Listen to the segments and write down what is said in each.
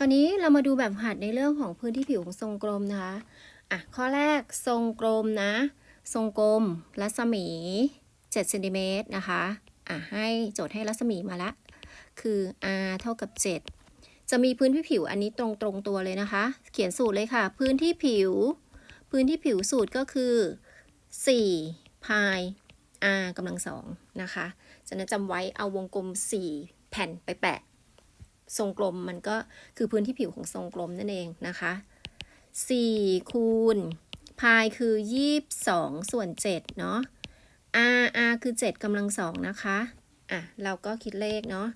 คราวนี้เรามาดูแบบหัดในเรื่องของพื้นที่ผิวของทรงกลมนะคะ อะ ข้อแรกทรงกลมนะ ทรงกลม รัศมี7เซนติเมตรนะคะ อะ ให้โจทย์ให้รัศมีมาละ คือ r เท่ากับ 7 จะมีพื้นที่ผิวอันนี้ตรงตรงตัวเลยนะคะ เขียนสูตรเลยค่ะ พื้นที่ผิว พื้นที่ผิวสูตรก็คือ4พาย r กำลังสองนะคะ ฉะนั้นจำไว้เอาวงกลม 4 แผ่นไปแปะ ทรงกลมมันก็คือพื้นที่ผิวของทรงกลมนั่นเองนะคะ4คูณพายคือ 22 ส่วน7เนาะ r r คือ 7กำลังสองนะคะ อะ เราก็คิดเลขเนาะ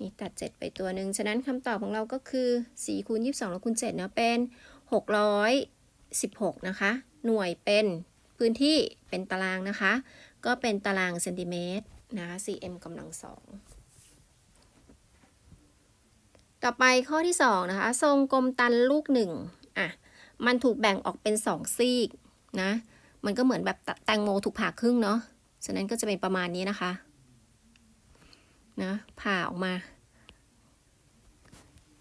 นี่ตัด 7 ไปตัวหนึ่ง ฉะนั้นคำตอบของเราก็คือ4คูณ22 แล้วคูณ7เนาะเป็น 616 นะคะ หน่วยเป็นพื้นที่เป็นตารางนะคะ ก็เป็นตารางเซนติเมตรนะคะ cm กำลังสอง ต่อไปข้อที่2นะคะ ทรงกลมตันลูกหนึ่งอะ มันถูกแบ่งออกเป็น 2 ซีกนะ มันก็เหมือนแบบแตงโมถูกผ่าครึ่งเนาะ ฉะนั้นก็จะเป็นประมาณนี้นะคะ นะผ่าออกมา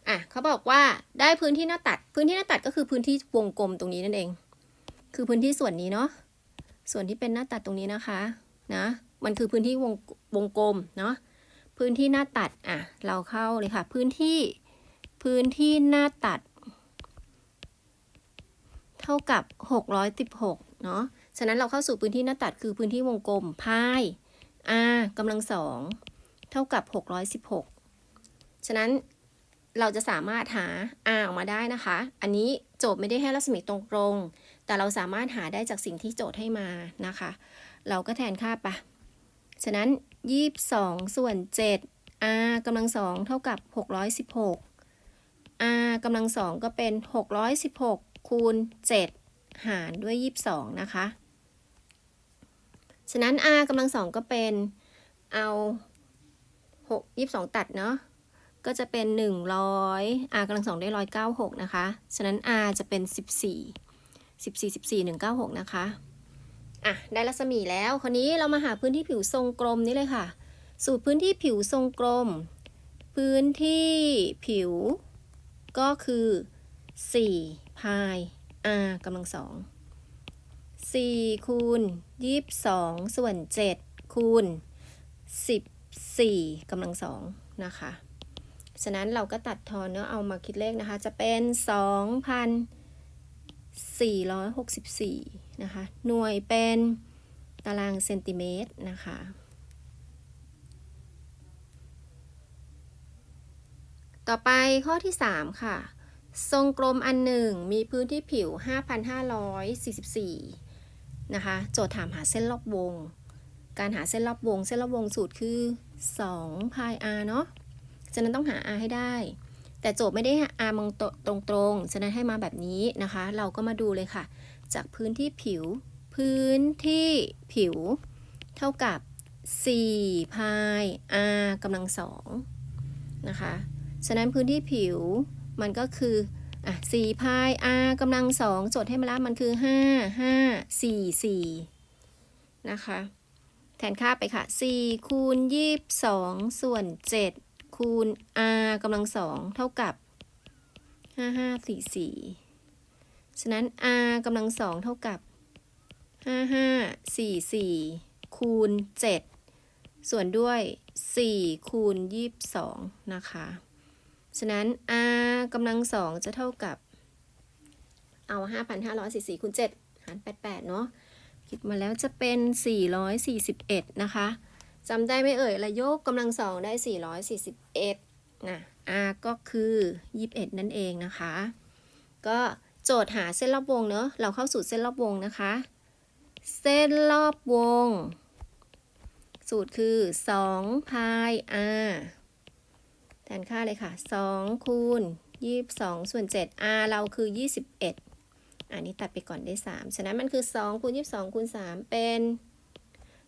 อะเขาบอกว่าได้พื้นที่หน้าตัด พื้นที่หน้าตัดก็คือพื้นที่วงกลมตรงนี้นั่นเอง คือพื้นที่ส่วนนี้เนาะ ส่วนที่เป็นหน้าตัดตรงนี้นะคะ นะ มันคือพื้นที่วงวงกลมเนาะ พื้นที่หน้าตัดอะเราเข้าเลยค่ะ พื้นที่พื้นที่หน้าตัด เท่ากับ 616เนาะฉะนั้นเราเข้าสู่พื้นที่หน้าตัดคือพื้นที่วงกลมพาย r กำลังสองเท่ากับ 616 ฉะนั้นเราจะสามารถหา r ออกมาได้นะคะ อันนี้โจทย์ไม่ได้ให้รัศมีตรงๆแต่เราสามารถหาได้จากสิ่งที่โจทย์ให้มานะคะ เราก็แทนค่าไป ฉะนั้น 22 ส่วน 7 r กำลังสองเท่ากับ 616 r กำลังสองก็เป็น 616 คูณ 7 หารด้วย 22 นะคะ ฉะนั้น r กำลังสองก็เป็นเอา6 22 ตัดเนาะก็จะเป็น 100 r กำลังสองได้ 196 นะคะ ฉะนั้น r จะเป็น 14 14 14 196 นะคะ อะได้รัศมีแล้วคราวนี้เรามาหาพื้นที่ผิวทรงกลมนี้เลยค่ะ สูตรพื้นที่ผิวทรงกลม พื้นที่ผิว ก็คือ4พาย r กำลังสอง4คูณ22 ส่วน 7 คูณ 14กำลังสองนะคะ ฉะนั้นเราก็ตัดทอนเนาะเอามาคิดเลขนะคะ จะเป็น 464 นะคะ หน่วยเป็นตารางเซนติเมตรนะคะ ต่อไปข้อที่ 3 ค่ะ ทรงกลมอันหนึ่งมีพื้นที่ผิว 5,544 นะคะ โจทย์ถามหาเส้นรอบวง การหาเส้นรอบวง เส้นรอบวงสูตรคือ2พาย r เนาะ ฉะนั้นต้องหา r ให้ได้ แต่โจทย์ไม่ได้ให้ r มองตรงตรงๆ ฉะนั้นให้มาแบบนี้นะคะ เราก็มาดูเลยค่ะ จากพื้นที่ผิว พื้นที่ผิว เท่ากับ 4 พาย r กำลังสองนะคะ ฉะนั้นพื้นที่ผิวมันก็คืออะ4พาย r กำลังสองโจทย์ให้มาแล้วมันคือ 5 5 4 4 นะคะ แทนค่าไปค่ะ 4 คูณ 22 ส่วน 7 คูณ r กำลังสองเท่ากับ 5544 ฉะนั้น r กำลังสองเท่ากับ 5544 คูณ 7 ส่วนด้วย 4 คูณ 22 นะคะ ฉะนั้น r กำลังสองจะเท่ากับ เอา 5,544คูณ7หาร 88 เนาะคิดมาแล้วจะเป็น 441 นะคะ จำได้ไหมเอ่ยระยกกำลังสองได้ 441นะ r ก็คือ 21 นั่นเองนะคะ ก็โจทย์หาเส้นรอบวงเนอะเราเข้าสู่เส้นรอบวงนะคะ เส้นรอบวง สูตรคือ2พาย r แทนค่าเลยค่ะ2คูณ22 ส่วน 7 r เราคือ 21 อันนี้ตัดไปก่อนได้ 3 ฉะนั้นมันคือ 2คูณ22คูณ3เป็น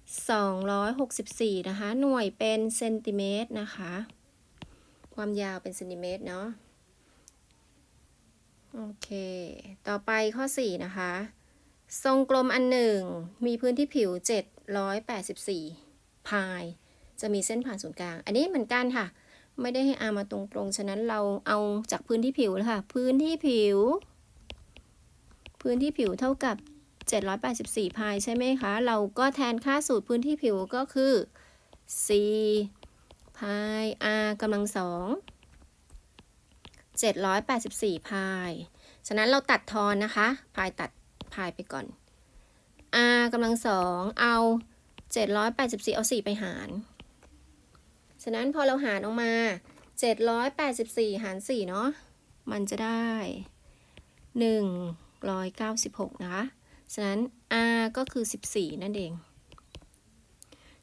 264 นะคะ หน่วยเป็นเซนติเมตรนะคะ ความยาวเป็นเซนติเมตรเนาะ โอเค ต่อไปข้อ 4 นะคะ ทรงกลมอันหนึ่ง มีพื้นที่ผิว 784 พาย จะมีเส้นผ่านศูนย์กลาง อันนี้เหมือนกันค่ะ ไม่ได้ให้ r มาตรงๆ ฉะนั้นเราเอาจากพื้นที่ผิวนะคะ พื้นที่ผิว พื้นที่ผิวเท่ากับ 784พายใช่ไหมคะ เราก็แทนค่าสูตรพื้นที่ผิวก็คือ c พาย r กำลังสอง784พาย ฉะนั้นเราตัดทอนนะคะ พายตัดพายไปก่อน r กำลังสองเอา 784 เอา 4 ไปหาร ฉะนั้นพอเราหารออกมา 784 หาร 4 เนาะ มันจะได้ 196 นะคะ ฉะนั้น r ก็คือ 14 นั่นเอง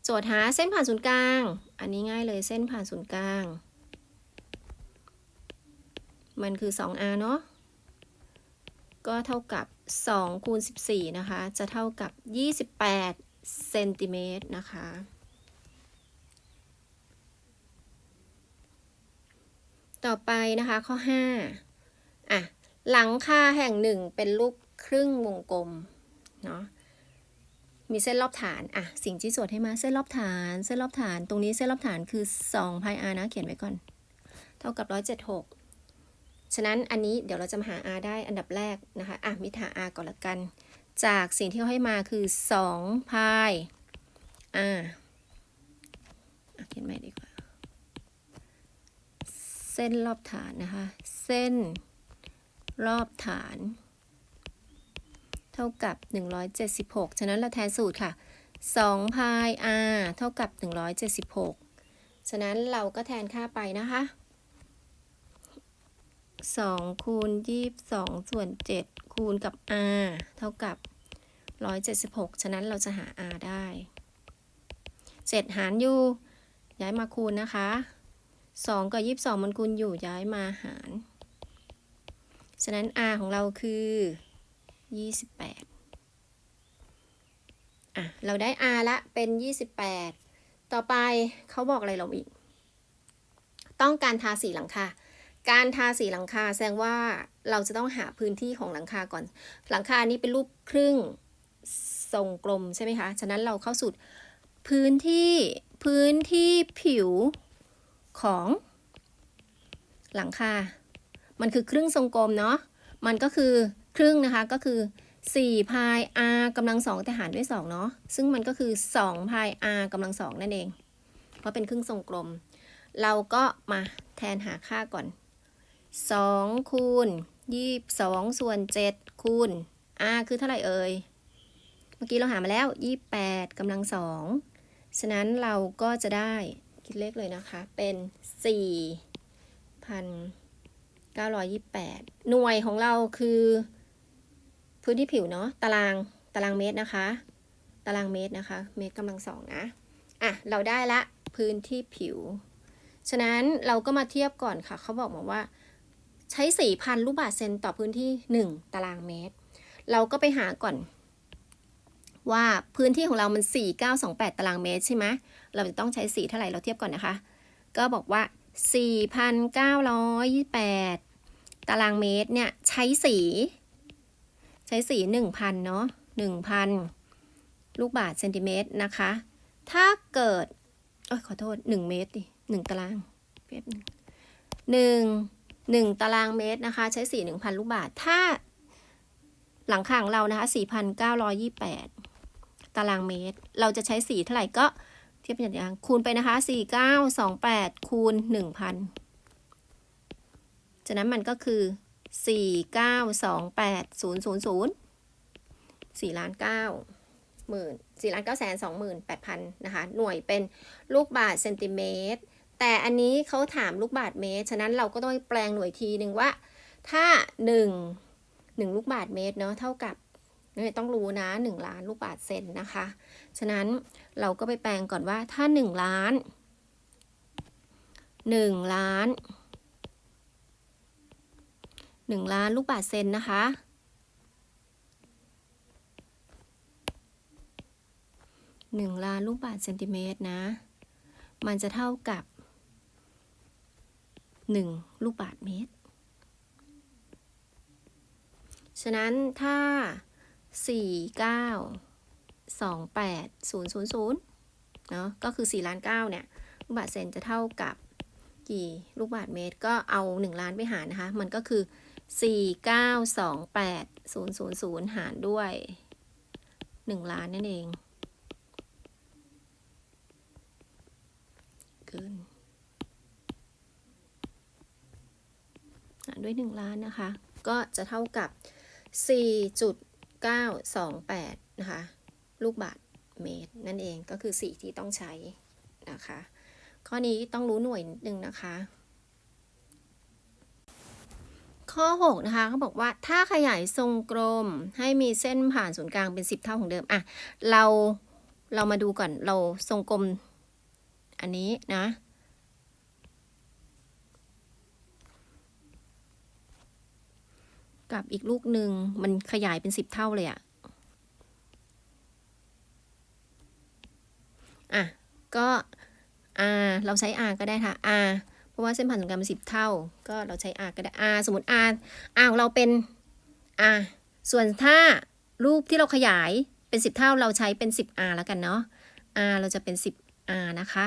โจทย์หาเส้นผ่านศูนย์กลาง อันนี้ง่ายเลยเส้นผ่านศูนย์กลาง มันคือ 2r เนาะ ก็เท่ากับ 2 คูณ 14 นะคะ จะเท่ากับ 28 เซนติเมตรนะคะต่อไปนะคะข้อ 5 อะ หลังคาแห่งหนึ่งเป็นรูปครึ่งวงกลม เนาะมีเส้นรอบฐานอะสิ่งที่โจทย์ให้มาเส้นรอบฐาน เส้นรอบฐาน ตรงนี้เส้นรอบฐานคือ2 pi r นะ เขียนไว้ก่อน เท่ากับ 176 ฉะนั้นอันนี้เดี๋ยวเราจะมาหา r ได้อันดับแรกนะคะ อะมิถา r ก่อนละกัน จากสิ่งที่เขาให้มาคือ2 pi r อะเขียนใหม่ดีกว่า เส้นรอบฐานนะคะ เส้นรอบฐาน ท่ากับ 176 ฉะนั้นเราแทนสูตรค่ะ2 pi r เท่ากับ 176 ฉะนั้นเราก็แทนค่าไปนะคะ2คูณ22 ส่วน 7 คูณกับ r เท่ากับ 176 ฉะนั้นเราจะหา r ได้ 7 หารอยู่ ย้ายมาคูณนะคะ 2 กับ 22 มันคูณอยู่ย้ายมาหาร ฉะนั้น r ของเราคือ 28อะเราได้ r ละเป็น 28 ต่อไปเขาบอกอะไรเราอีก ต้องการทาสีหลังคาการทาสีหลังคาแสดงว่าเราจะต้องหาพื้นที่ของหลังคาก่อน หลังคานี้เป็นรูปครึ่งทรงกลมใช่ไหมคะ ฉะนั้นเราเข้าสูตรพื้นที่พื้นที่ผิวของหลังคา มันคือครึ่งทรงกลมเนาะ มันก็คือ ครึ่งนะคะก็คือ4พาย r กำลังสองแต่หารด้วย2เนาะซึ่งมันก็คือ2พาย r กำลังสองนั่นเอง เพราะเป็นครึ่งทรงกลม เราก็มาแทนหาค่าก่อน 2 คูณ 22 ส่วน 7 คูณ r คือเท่าไหร่เอ่ย เมื่อกี้เราหามาแล้ว 28กำลังสองฉะนั้นเราก็จะได้คิดเลขเลยนะคะ เป็น 4,928 หน่วยของเราคือ พื้นที่ผิวเนาะตารางตารางเมตรนะคะ ตารางเมตรนะคะ เมตรกำลังสองนะอะเราได้ละพื้นที่ผิว ฉะนั้นเราก็มาเทียบก่อนค่ะ เขาบอกมาว่า ใช้4,000ลูกบาศก์เซนต่อพื้นที่1ตารางเมตร เราก็ไปหาก่อน ว่าพื้นที่ของเรามัน 4928 ตารางเมตรใช่ไหมเราจะต้องใช้สีเท่าไหร่เราเทียบก่อนนะคะ ก็บอกว่า 4,928 ตารางเมตรเนี่ยใช้สี ใช้สี 1,000 เนาะ1,000 ลูกบาศก์เซนติเมตรนะคะ ถ้าเกิดเอ้ยขอโทษ 1 เมตรดิ1ตารางแป๊บนึงหนึ่งหนึ่งตารางเมตรนะคะ ใช้สี 1,000 ลูกบาศก์ถ้าหลังคางเรานะคะ 4,928 ตารางเมตร เราจะใช้สีเท่าไหร่ก็เทียบเป็นอย่าง คูณไปนะคะ 4928 คูณ 1,000 จากนั้นมันก็คือ 4928000 4ล้าน9หมื่น4ล้าน9แสน28,000นะคะ หน่วยเป็นลูกบาศก์เซนติเมตร แต่อันนี้เขาถามลูกบาศก์เมตร ฉะนั้นเราก็ต้องแปลงหน่วยทีหนึ่งว่า ถ้า1 1ลูกบาศก์เมตรเนาะเท่ากับเนี่ยต้องรู้นะ1ล้านลูกบาศก์เซนนะคะ ฉะนั้นเราก็ไปแปลงก่อนว่าถ้า1ล้าน1ล้าน 1 ล้านลูกบาศก์เซนนะคะ 1 ล้านลูกบาศก์เซนติเมตรนะ มันจะเท่ากับ 1 ลูกบาศก์เมตร ฉะนั้นถ้า 4 9 2 8 0 0 0เนาะก็คือ 4 ล้าน 9 เนี่ย ลูกบาศก์เซนจะเท่ากับกี่ลูกบาศก์เมตรก็เอา 1 ล้านไปหารนะคะ มันก็คือ 4928000หารด้วย1ล้านนั่นเองเกินหารด้วย1ล้านนะคะ ก็จะเท่ากับ4.928นะคะ ลูกบาศก์เมตรนั่นเองก็คือ4ที่ต้องใช้นะคะ ข้อนี้ต้องรู้หน่วยนิดนึงนะคะ ข้อ 6 นะคะเขาบอกว่าถ้าขยายทรงกลมให้มีเส้นผ่านศูนย์กลางเป็น 10 เท่าของเดิมอะเราเรามาดูก่อนเราทรงกลมอันนี้นะ กับอีกลูกหนึ่งมันขยายเป็น 10 เท่าเลยอะอะก็ r เราใช้ r ก็ได้ค่ะ r ราะว่าเส้นผ่านศูนย์กลางเป็น10เท่า ก็เราใช้ r ก็ได้ r สมมติ r r ของเราเป็น r ส่วนถ้ารูปที่เราขยายเป็น10เท่าเราใช้เป็น 10r แล้วกันเนาะ r เราจะเป็น 10r นะคะ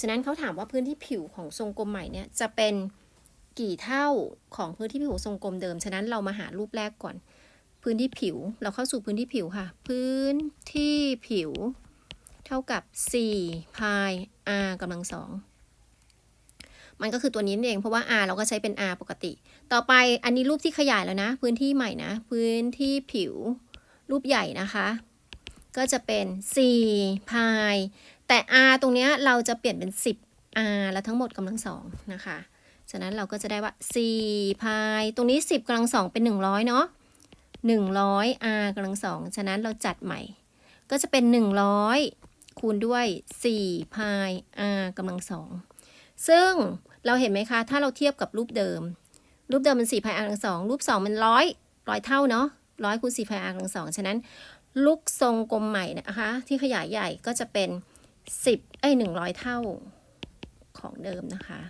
ฉะนั้นเขาถามว่าพื้นที่ผิวของทรงกลมใหม่เนี่ยจะเป็นกี่เท่าของพื้นที่ผิวทรงกลมเดิม ฉะนั้นเรามาหารูปแรกก่อน พื้นที่ผิว เราเข้าสู่พื้นที่ผิวค่ะ พื้นที่ผิว เท่ากับ4พาย r กำลังสอง มันก็คือตัวนี้นั่นเองเพราะว่า r เราก็ใช้เป็น r ปกติ ต่อไปอันนี้รูปที่ขยายแล้วนะ พื้นที่ใหม่นะ พื้นที่ผิว รูปใหญ่นะคะ ก็จะเป็น4พายแต่ r ตรงเนี้ยเราจะเปลี่ยนเป็น 10 r แล้วทั้งหมดกำลังสองนะคะ ฉะนั้นเราก็จะได้ว่า4พายตรงนี้ 10กำลังสองเป็น 100 เนาะ100 r กำลังสองฉะนั้นเราจัดใหม่ ก็จะเป็น 100 คูณด้วย4พาย r กำลังสอง ซึ่งเราเห็นไหมคะ ถ้าเราเทียบกับรูปเดิม รูปเดิมมัน4พาย r กำลังสองรูปสองมันร้อยร้อยเท่าเนาะร้อยคูณ4พาย r กำลังสองฉะนั้น ลูกทรงกลมใหม่นะคะ ที่ขยายใหญ่ก็จะเป็น 10 เอ้ย100 เท่าของเดิมนะคะ